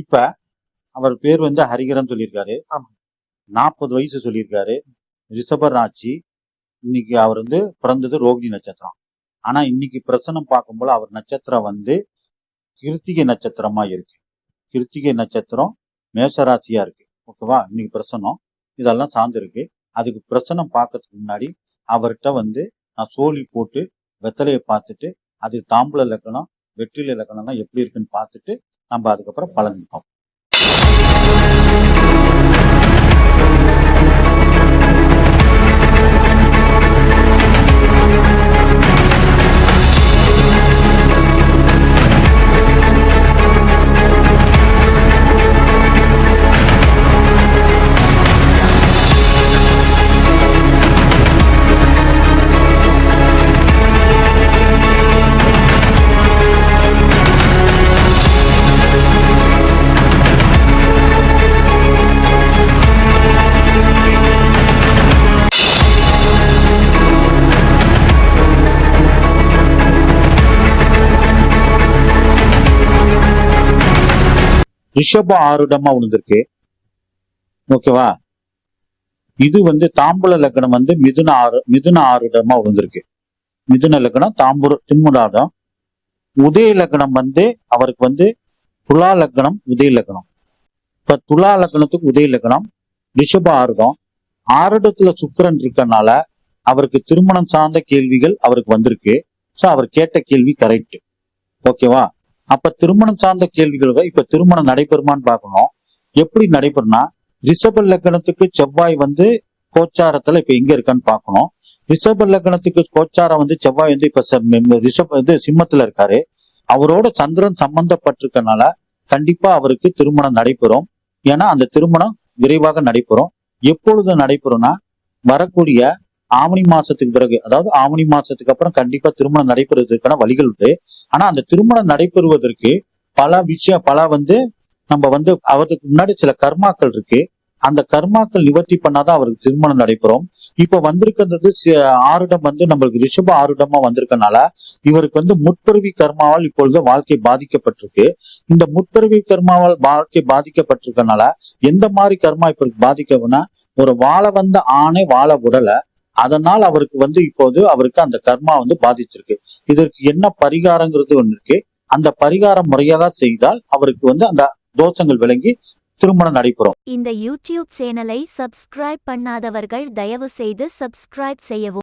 இப்ப அவர் பேர் வந்து ஹரிகரன் சொல்லியிருக்காரு. நாற்பது வயசு சொல்லியிருக்காரு. ரிஷபராட்சி இன்னைக்கு அவர் வந்து பிறந்தது ரோகிணி நட்சத்திரம். ஆனா இன்னைக்கு பிரசனம் பார்க்கும்போது அவர் நட்சத்திரம் வந்து கிருத்திகை நட்சத்திரமா இருக்கு. கிருத்திகை நட்சத்திரம் மேஷராசியா இருக்கு. ஓகேவா? இன்னைக்கு பிரசனம் இதெல்லாம் சார்ந்து இருக்கு. அதுக்கு பிரசனம் பார்க்கறதுக்கு முன்னாடி அவர்கிட்ட வந்து நான் சோழி போட்டு வெத்தலையை பார்த்துட்டு அது தாம்பூல இலக்கணம் வெற்றில இலக்கணம்லாம் எப்படி இருக்குன்னு பார்த்துட்டு நம்ம அதுக்கப்புறம் பலன் பார்ப்போம் ரிஷபம் ஆறுடமா விழுந்திருக்கு ஓகேவா இது வந்து தாம்பூல லக்னம் வந்து மிதுன ஆறு மிதுன ஆறுடமா விழுந்திருக்கு மிதுன லக்னம் தாம்பூர் தின்முடாடம் உதய லக்னம் வந்து அவருக்கு வந்து துலா லக்னம் உதய லக்னம். இப்ப துலா லக்னத்துக்கு உதய லக்னம் ரிஷப ஆறுடம் ஆறுடத்துல சுக்கரன் இருக்கனால அவருக்கு திருமணம் சார்ந்த கேள்விகள் அவருக்கு வந்திருக்கு. ஸோ அவர் கேட்ட கேள்வி கரெக்ட் ஓகேவா அப்ப திருமணம் சார்ந்த கேள்விகள் இப்ப திருமணம் நடைபெறுமான்னு பார்க்கணும். எப்படி நடைபெறும்னா ரிஷப லக்னத்துக்கு செவ்வாய் வந்து கோச்சாரத்துல இப்ப எங்க இருக்கான்னு பார்க்கணும். ரிஷப லக்னத்துக்கு கோச்சாரம் வந்து செவ்வாய் வந்து இப்ப ரிஷப் வந்து சிம்மத்துல இருக்காரு. அவரோட சந்திரன் சம்பந்தப்பட்டிருக்கனால கண்டிப்பா அவருக்கு திருமணம் நடைபெறும். ஏன்னா அந்த திருமணம் விரைவாக நடைபெறும். எப்பொழுது நடைபெறும்னா வரக்கூடிய ஆவணி மாசத்துக்கு பிறகு அதாவது ஆவணி மாசத்துக்கு அப்புறம் கண்டிப்பா திருமணம் நடைபெறுவதற்கான வழிகள் உண்டு. ஆனா அந்த திருமணம் நடைபெறுவதற்கு பல விஷயம் பல வந்து நம்ம வந்து அவருக்கு முன்னாடி சில கர்மாக்கள் இருக்கு. அந்த கர்மாக்கள் நிவர்த்தி பண்ணாதான் அவருக்கு திருமணம் நடைபெறும். இப்ப வந்திருக்கிறது ஆறுடம் வந்து நம்மளுக்கு ரிஷப ஆறுடமா வந்திருக்கனால இவருக்கு வந்து முற்பிறவி கர்மாவால் இப்பொழுது வாழ்க்கை பாதிக்கப்பட்டிருக்கு. இந்த முற்பிறவி கர்மாவால் வாழ்க்கை பாதிக்கப்பட்டிருக்கனால எந்த மாதிரி கர்மா இப்ப பாதிக்கவும்னா ஒரு வாழ வந்த ஆணை வாழ விடல. அதனால் அவருக்கு வந்து இப்போது அவருக்கு அந்த கர்மா வந்து பாதிச்சிருக்கு. இதற்கு என்ன பரிகாரங்கிறது ஒன்று இருக்கு. அந்த பரிகாரம் முறையாக செய்தால் அவருக்கு வந்து அந்த தோஷங்கள் விளங்கி திருமணம் நடைபெறும். இந்த யூடியூப் சேனலை சப்ஸ்கிரைப் பண்ணாதவர்கள் தயவு செய்து சப்ஸ்கிரைப் செய்யவும்.